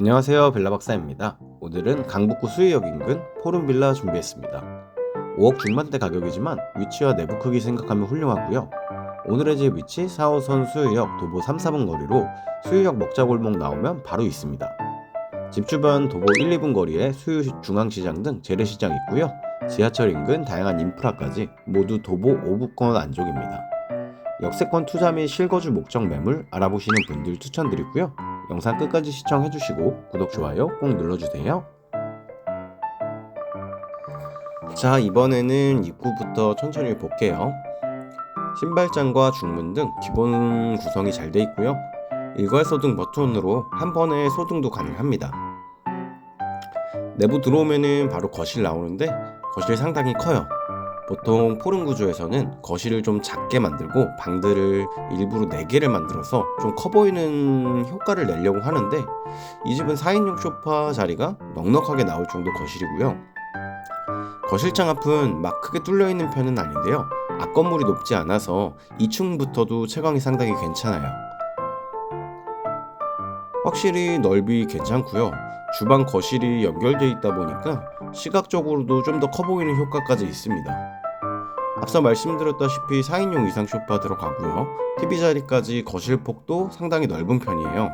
안녕하세요 벨라 박사입니다. 오늘은 강북구 수의역 인근 포름빌라 준비했습니다. 5억 중반대 가격이지만 위치와 내부 크기 생각하면 훌륭하고요. 오늘의 집 위치 4호선 수의역 도보 3, 4분 거리로 수의역 먹자골목 나오면 바로 있습니다. 집 주변 도보 1, 2분 거리에 수유 중앙시장 등 재래시장 있고요. 지하철 인근 다양한 인프라까지 모두 도보 5부권 안쪽입니다. 역세권 투자 및 실거주 목적 매물 알아보시는 분들 추천드리고요 영상 끝까지 시청해주시고 구독, 좋아요 꼭 눌러주세요. 자, 이번에는 입구부터 천천히 볼게요. 신발장과 중문 등 기본 구성이 잘 돼 있고요. 일괄 소등 버튼으로 한 번에 소등도 가능합니다. 내부 들어오면은 바로 거실 나오는데 거실 상당히 커요. 보통 포름 구조에서는 거실을 좀 작게 만들고 방들을 일부러 4개를 만들어서 좀 커 보이는 효과를 내려고 하는데 이 집은 4인용 소파 자리가 넉넉하게 나올 정도 거실이고요. 거실창 앞은 막 크게 뚫려 있는 편은 아닌데요. 앞 건물이 높지 않아서 2층부터도 채광이 상당히 괜찮아요. 확실히 넓이 괜찮고요. 주방 거실이 연결되어 있다 보니까 시각적으로도 좀 더 커 보이는 효과까지 있습니다. 앞서 말씀드렸다시피 4인용 이상 소파 들어가고요. TV 자리까지 거실 폭도 상당히 넓은 편이에요.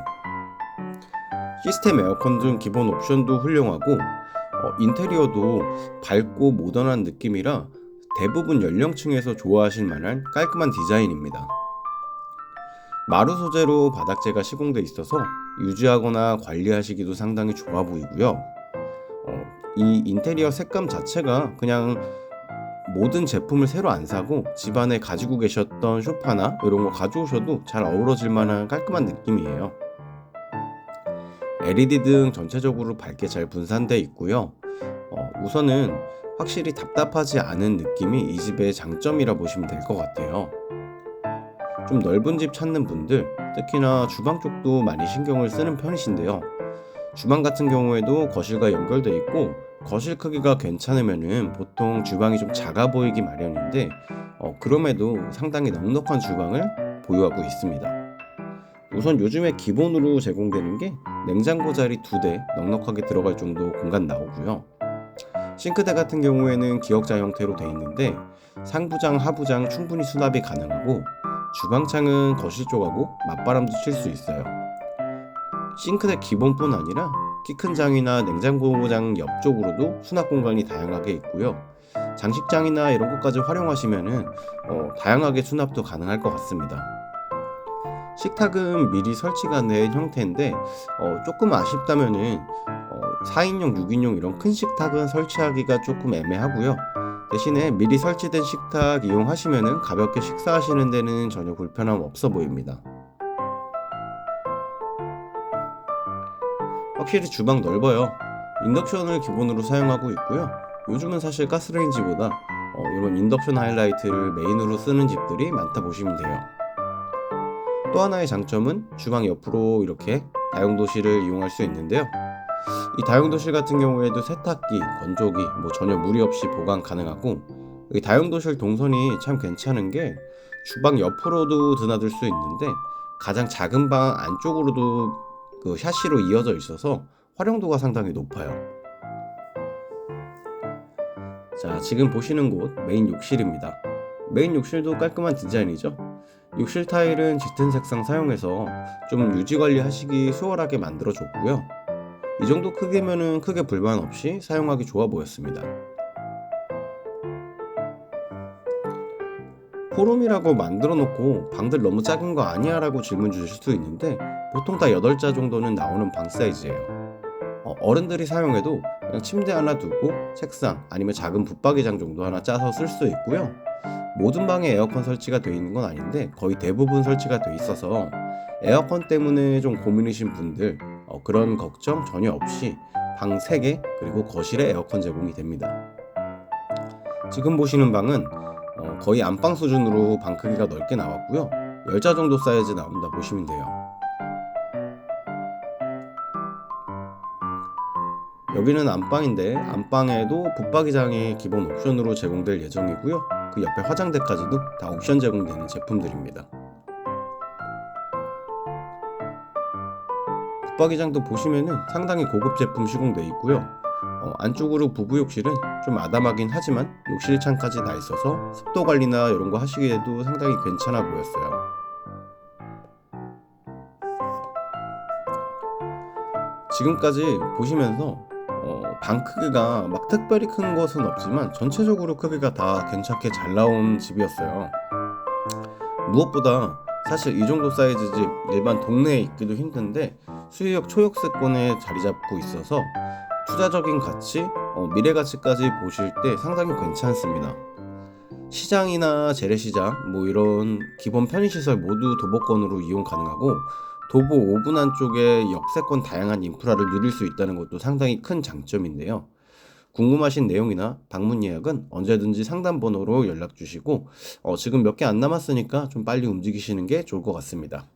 시스템 에어컨 등 기본 옵션도 훌륭하고 어, 인테리어도 밝고 모던한 느낌이라 대부분 연령층에서 좋아하실 만한 깔끔한 디자인입니다. 마루 소재로 바닥재가 시공돼 있어서 유지하거나 관리하시기도 상당히 좋아 보이고요. 어, 이 인테리어 색감 자체가 그냥 모든 제품을 새로 안 사고 집안에 가지고 계셨던 소파나 이런 거 가져오셔도 잘 어우러질 만한 깔끔한 느낌이에요. LED 등 전체적으로 밝게 잘 분산되어 있고요. 어, 우선은 확실히 답답하지 않은 느낌이 이 집의 장점이라 보시면 될 것 같아요. 좀 넓은 집 찾는 분들, 특히나 주방 쪽도 많이 신경을 쓰는 편이신데요. 주방 같은 경우에도 거실과 연결돼 있고 거실 크기가 괜찮으면은 보통 주방이 좀 작아 보이기 마련인데 어, 그럼에도 상당히 넉넉한 주방을 보유하고 있습니다. 우선 요즘에 기본으로 제공되는 게 냉장고 자리 두 대 넉넉하게 들어갈 정도 공간 나오고요. 싱크대 같은 경우에는 기역자 형태로 되어 있는데 상부장, 하부장 충분히 수납이 가능하고 주방창은 거실 쪽하고 맞바람도 칠 수 있어요. 싱크대 기본뿐 아니라 키 큰 장이나 냉장고장 옆쪽으로도 수납 공간이 다양하게 있고요. 장식장이나 이런 것까지 활용하시면은 어, 다양하게 수납도 가능할 것 같습니다. 식탁은 미리 설치가 된 형태인데 어, 조금 아쉽다면은 어, 4인용, 6인용 이런 큰 식탁은 설치하기가 조금 애매하고요. 대신에 미리 설치된 식탁 이용하시면은 가볍게 식사하시는 데는 전혀 불편함 없어 보입니다. 확실히 주방 넓어요. 인덕션을 기본으로 사용하고 있고요. 요즘은 사실 가스레인지보다 어, 이런 인덕션 하이라이트를 메인으로 쓰는 집들이 많다 보시면 돼요. 또 하나의 장점은 주방 옆으로 이렇게 다용도실을 이용할 수 있는데요. 이 다용도실 같은 경우에도 세탁기, 건조기 뭐 전혀 무리 없이 보관 가능하고 이 다용도실 동선이 참 괜찮은 게 주방 옆으로도 드나들 수 있는데 가장 작은 방 안쪽으로도 그 샤시로 이어져 있어서 활용도가 상당히 높아요. 자, 지금 보시는 곳 메인 욕실입니다. 메인 욕실도 깔끔한 디자인이죠. 욕실 타일은 짙은 색상 사용해서 좀 유지 관리하시기 수월하게 만들어 줬고요. 이 정도 크기면은 크게 불만 없이 사용하기 좋아 보였습니다. 포럼이라고 만들어 놓고 방들 너무 작은 거 아니야 라고 질문 주실 수 있는데 보통 다 8자 정도는 나오는 방 사이즈예요. 어, 른들이 사용해도 그냥 침대 하나 두고 책상 아니면 작은 붙박이장 정도 하나 짜서 쓸 수 있고요. 모든 방에 에어컨 설치가 되어 있는 건 아닌데 거의 대부분 설치가 되어 있어서 에어컨 때문에 좀 고민이신 분들 어, 그런 걱정 전혀 없이 방 3개 그리고 거실에 에어컨 제공이 됩니다. 지금 보시는 방은 어, 거의 안방 수준으로 방 크기가 넓게 나왔고요. 10자 정도 사이즈 나온다 보시면 돼요. 여기는 안방인데 안방에도 붙박이장이 기본 옵션으로 제공될 예정이고요. 그 옆에 화장대까지도 다 옵션 제공되는 제품들입니다. 붙박이장도 보시면은 상당히 고급 제품 시공돼 있고요. 어, 안쪽으로 부부 욕실은 좀 아담하긴 하지만 욕실 창까지 나 있어서 습도 관리나 이런 거 하시기에도 상당히 괜찮아 보였어요. 지금까지 보시면서 어, 방 크기가 막 특별히 큰 것은 없지만 전체적으로 크기가 다 괜찮게 잘 나온 집이었어요. 무엇보다 사실 이 정도 사이즈 집 일반 동네에 있기도 힘든데 수유역 초역세권에 자리 잡고 있어서 투자적인 가치, 어, 미래 가치까지 보실 때 상당히 괜찮습니다. 시장이나 재래시장, 뭐 이런 기본 편의시설 모두 도보권으로 이용 가능하고 도보 5분 안쪽에 역세권 다양한 인프라를 누릴 수 있다는 것도 상당히 큰 장점인데요. 궁금하신 내용이나 방문 예약은 언제든지 상담 번호로 연락 주시고 어, 지금 몇 개 안 남았으니까 좀 빨리 움직이시는 게 좋을 것 같습니다.